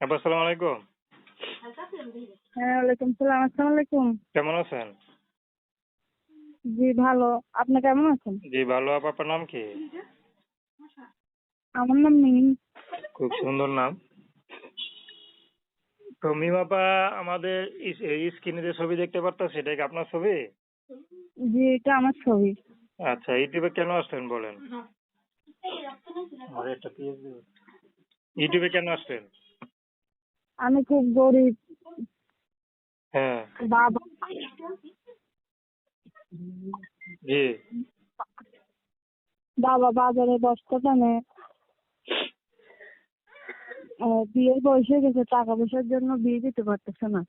আপু আসসালামু আলাইকুম। হ্যাঁ ওয়ালাইকুম সালাম আসসালামু আলাইকুম। কেমন আছেন? জি ভালো। আপনি কেমন আছেন? জি ভালো। আপু আপনার নাম কি? আমার নাম মিম। খুব সুন্দর নাম। তো মিমাপা আমাদের স্ক্রিনে যে ছবি দেখতে পারতো সেটা কি আপনার ছবি? জি এটা আমার ছবি। আচ্ছা ইউটিউবে কেন আসলেন বলেন। ইউটিউবে কেন আসলেন আমি খুব গরিব। হ্যাঁ। বাবা জি। বাবা বাজারে বস্তা টানে। বিয়ের বয়স হয়ে গেছে টাকা পয়সার জন্য বিয়ে দিতে পারতেছে না।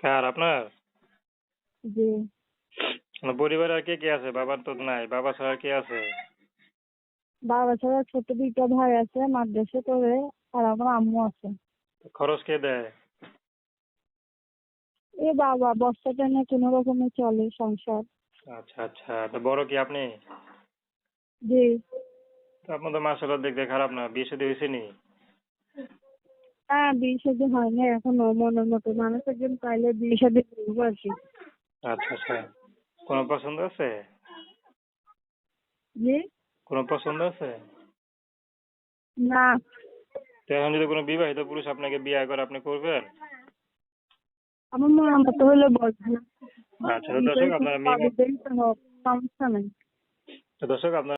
কার আপনার? জি। পরিবারে আর কে কে আছে? বাবার তো নাই বাবা ছাড়া কে আছে? বাবা ছাড়া ছোট দুইটা ভাই আছে মাদ্রাসে পড়ে আর আমার আম্মু আছে। খরচ কে দেয়? এ বাবা বস্তা টানে কোনো রকমে চলে সংসার। আচ্ছা আচ্ছা তো বড় কি আপনি? জি। তো আপনার তো মাসাল্লাহ দেখতে খারাপ না বিয়ে শাদী হয়েছে নি? হ্যাঁ বিয়ে শাদী হয়নি এখনও মনের মতো মানুষ একজন পাইলে বিয়ে শাদী করব আর কি। আচ্ছা আচ্ছা কোনো পছন্দ আছে? জি? কোনো পছন্দ আছে? না। এখন যদি কোনো বিবাহিত পুরুষ আপনাকে বিয়ে করে আপনি করবেন? আমার মা আমার তো হলো বলছে আচ্ছা দর্শক আপনারা মেয়ে সমস্যা নেই। দর্শক আপনারা